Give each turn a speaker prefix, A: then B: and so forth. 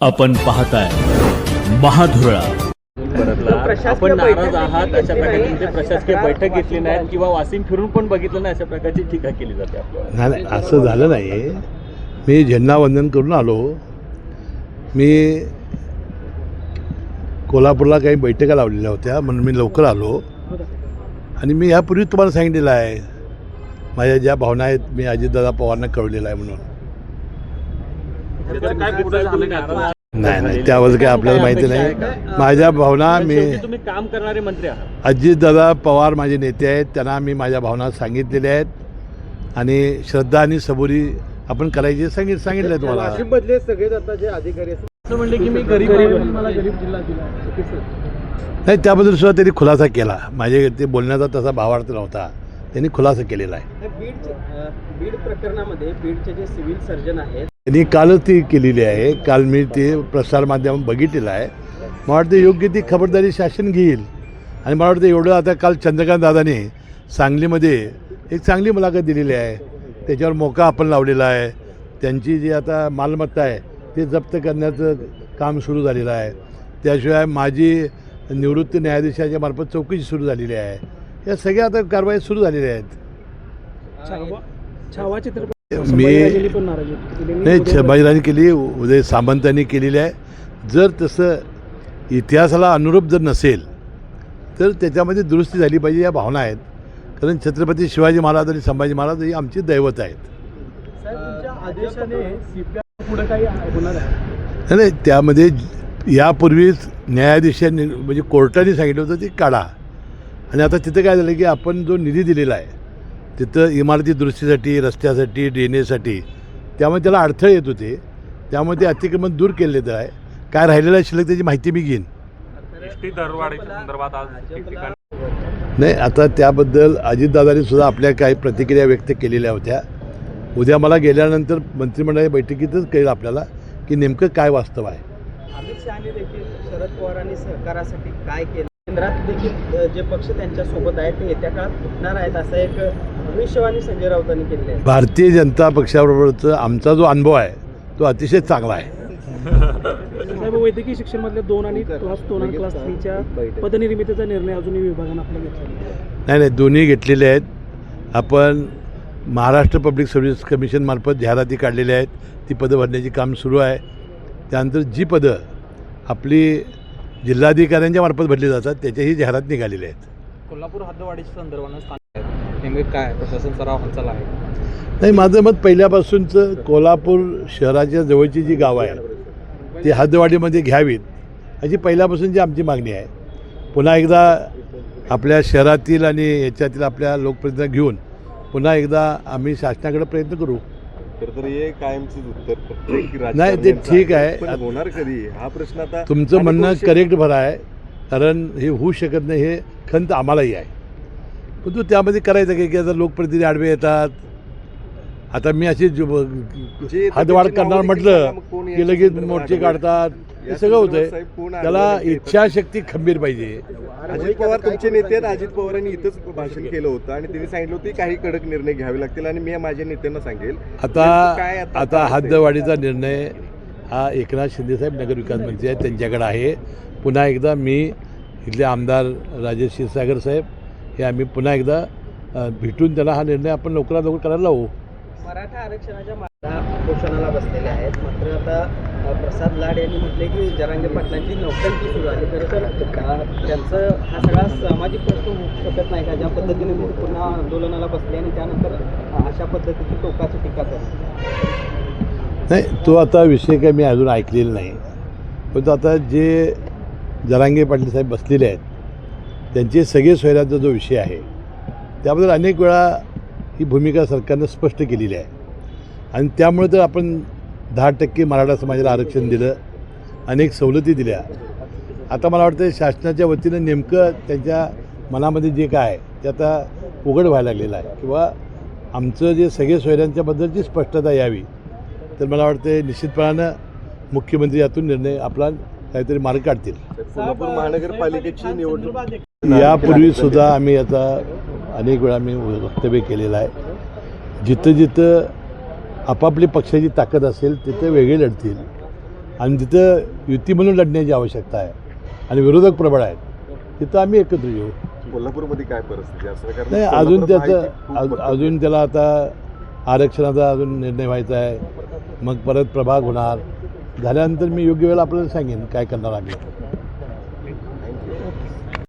A: आपण पाहताय. महाधुरळा.
B: परतला आपण नाराज आहात अशा प्रकारे तुमची प्रशासकीय बैठक घेतली नाही किंवा वासिम फिरून पण बघितलं नाही अशा प्रकारची टीका केली जाते आपल्यावर.
C: नाही नाही असं झालं नाही मी झेंडावंदन करून आलो. मी कोल्हापूरला काही बैठका लावलेल्या होत्या म्हणून मी लवकर आलो. आणि मी ह्यापूर्वी तुम्हाला सांगितलेलं आहे माझ्या ज्या भावना आहेत मी अजितदादा पवारांना कळवलेलं आहे म्हणून.
B: काय नाही.
C: नाही त्यावर काही आपल्याला माहिती नाही. माझ्या भावना मी
B: तुम्ही काम करणारे मंत्री आहात.
C: अजितदादा पवार माझे नेते आहेत त्यांना मी माझ्या भावना सांगितलेल्या आहेत. आणि श्रद्धा आणि सबुरी आपण करायची सांगित सांगितलं आहे तुम्हाला.
D: बदले सगळे आता जे अधिकारी आहेत
B: असं म्हणले की मी गरीब
D: मला गरीब जिल्हा दिला.
C: नाही त्याबद्दल सुद्धा त्यांनी खुलासा केला. माझे ते बोलण्याचा तसा भावार्थ नव्हता. त्यांनी खुलासा केलेला आहे.
D: बीड बीड प्रकरणामध्ये बीडचे जे सिव्हिल सर्जन आहेत
C: त्यांनी कालच ती केलेली आहे. काल मी ते प्रसारमाध्यम बघितलेलं आहे. मला वाटतं योग्य ती खबरदारी शासन घेईल. आणि मला वाटतं एवढं आता काल चंद्रकांत दादाने सांगलीमध्ये एक चांगली मुलाखत दिलेली आहे. त्याच्यावर मोका आपण लावलेला आहे. त्यांची जी आता मालमत्ता आहे ते जप्त करण्याचं काम सुरू झालेलं आहे. त्याशिवाय माझी निवृत्त न्यायाधीशाच्या मार्फत चौकशी सुरू झालेली आहे. या सगळ्या आता कारवाई सुरू झालेल्या आहेत. मी. नाही संभाजीराजांनी केली उदय सामंतांनी केलेली आहे. जर तसं इतिहासाला अनुरूप जर नसेल तर त्याच्यामध्ये दुरुस्ती झाली पाहिजे या भावना आहेत. कारण छत्रपती शिवाजी महाराज आणि संभाजी महाराज ही आमची दैवत आहेत. नाही त्यामध्ये यापूर्वीच न्यायाधीशांनी म्हणजे कोर्टाने सांगितलं होतं ते काढा. आणि आता तिथं काय झालं की आपण जो निधी दिलेला आहे तिथं इमारती दुरुस्तीसाठी रस्त्यासाठी ड्रेनेजसाठी त्यामुळे त्याला अडथळे येत होते. त्यामुळे ते अतिक्रमण दूर केले तर आहे. काय राहिलेलं आहे शिल्लक त्याची माहिती मी घेईन. नाही आता त्याबद्दल अजितदादांनी सुद्धा आपल्या काही प्रतिक्रिया व्यक्त केलेल्या होत्या. उद्या मला गेल्यानंतर मंत्रिमंडळाच्या बैठकीतच कळेल आपल्याला की नेमकं काय वास्तव आहे.
D: अमित शहानी देखील शरद पवारांनी सहकारासाठी काय केलं? केंद्रात देखील जे पक्ष त्यांच्यासोबत आहेत ते येत्या काळात फुटणार आहेत असं एक भविष्यवाणी संजय राऊतांनी केलेली आहे.
C: भारतीय जनता पक्षाबरोबरचा आमचा जो अनुभव आहे तो अतिशय चांगला आहे.
E: साहेब वैद्यकीय शिक्षण मधल्या दोन आणि क्लास दोन आणि क्लास थ्रीच्या पदनिर्मितीचा निर्णय अजूनही विभागानं आपला घेतला नाही.
C: नाही नाही दोन्ही घेतलेले आहेत. आपण महाराष्ट्र पब्लिक सर्व्हिस कमिशनमार्फत जाहिराती काढलेल्या आहेत. ती पदं भरण्याची काम सुरू आहे. त्यानंतर जी पदं आपली जिल्हाधिकाऱ्यांच्या मार्फत भरली जातात त्याच्याही जाहिरात निघालेल्या आहेत.
F: कोल्हापूर हद्दवाढीच्या संदर्भानं नेमके काय? प्रशासन सराव हालचाल आहे.
C: नाही माझं मत पहिल्यापासूनचं कोल्हापूर शहराच्या जवळची जी गावं आहेत ती हद्दवाढीमध्ये घ्यावीत अशी पहिल्यापासूनची आमची मागणी आहे. पुन्हा एकदा आपल्या शहरातील आणि याच्यातील आपल्या लोकप्रतिनिधी घेऊन पुन्हा एकदा आम्ही शासनाकडे प्रयत्न करू
G: तर तर हे कायमचंच उत्तर प्रत्येक
C: नाही, ते ठीक आहे.
G: पण होणार कधी? हा प्रश्न आता
C: तुमचं म्हणणं करेक्ट भर आहे कारण हे होऊ शकत नाही हे खंत आम्हालाही आहे. परंतु त्यामध्ये करायचं की आता लोकप्रतिनिधी आडवे येतात आता मी अशी हदवाढ करणार म्हटलं की लगेच मोर्चे? काढतात. हे सगळं होतंय. त्याला? इच्छाशक्ती खंबीर पाहिजे.
G: अजित पवार तुमचे नेते आहेत. अजित पवारांनी इथंच भाषण केलं होतं आणि त्यांनी सांगितलं होतं की काही कडक निर्णय घ्यावे लागतील आणि मी माझ्या नेत्यांना सांगेल.
C: आता
G: आता
C: हद्दवाढीचा निर्णय हा एकनाथ शिंदेसाहेब नगरविकास मंत्री आहेत त्यांच्याकडे आहे. पुन्हा एकदा मी इथले आमदार राजेश क्षीरसागर साहेब हे आम्ही पुन्हा एकदा भेटून त्याला हा निर्णय आपण लवकरात लवकर करायला लावू.
D: मराठा आरक्षणाच्या मागण्या उपोषणाला बसलेल्या आहेत. मात्र आता प्रसाद लाड यांनी म्हटले की जरांगे पाटलांची नौकरी सुरू झाली. खरं तर त्यांचं हा सगळा सामाजिक प्रश्न होऊ शकत नाही का? ज्या पद्धतीने पुन्हा आंदोलनाला बसले आणि त्यानंतर अशा पद्धतीची टोकाची टीका करते
C: नाही तो आता विषय काही मी अजून ऐकलेला नाही. परंतु आता जे जरांगे पाटील साहेब बसलेले आहेत त्यांचे सगळे सोयऱ्याचा जो विषय आहे त्याबद्दल अनेक वेळा ही भूमिका सरकारनं स्पष्ट केलेली आहे. आणि त्यामुळे तर आपण दहा टक्के मराठा समाजाला आरक्षण दिलं अनेक सवलती दिल्या. आता मला वाटतं शासनाच्या वतीनं नेमकं त्यांच्या मनामध्ये जे काय आहे ते आता उघड व्हायला लागलेलं आहे. किंवा आमचं जे सगळे सोयऱ्यांच्याबद्दलची स्पष्टता यावी तर मला वाटतं निश्चितपणानं मुख्यमंत्री यातून निर्णय आपला काहीतरी मार्ग काढतील.
G: कोल्हापूर महानगरपालिकेची निवडणूक.
C: यापूर्वी सुद्धा आम्ही आता अनेक वेळा मी वक्तव्य केलेलं आहे. जिथं जिथं आपापली पक्षाची ताकद असेल तिथं वेगळे लढतील. आणि जिथं युती म्हणून लढण्याची आवश्यकता आहे आणि विरोधक प्रबळ आहेत तिथं आम्ही एकत्र येऊ.
G: कोल्हापूरमध्ये काय परिस्थिती
C: नाही अजून त्याचं अजून त्याला आता आरक्षणाचा अजून निर्णय व्हायचा आहे. मग परत प्रभाग होणार. झाल्यानंतर मी योग्य वेळेला आपल्याला सांगेन काय करणार आम्ही.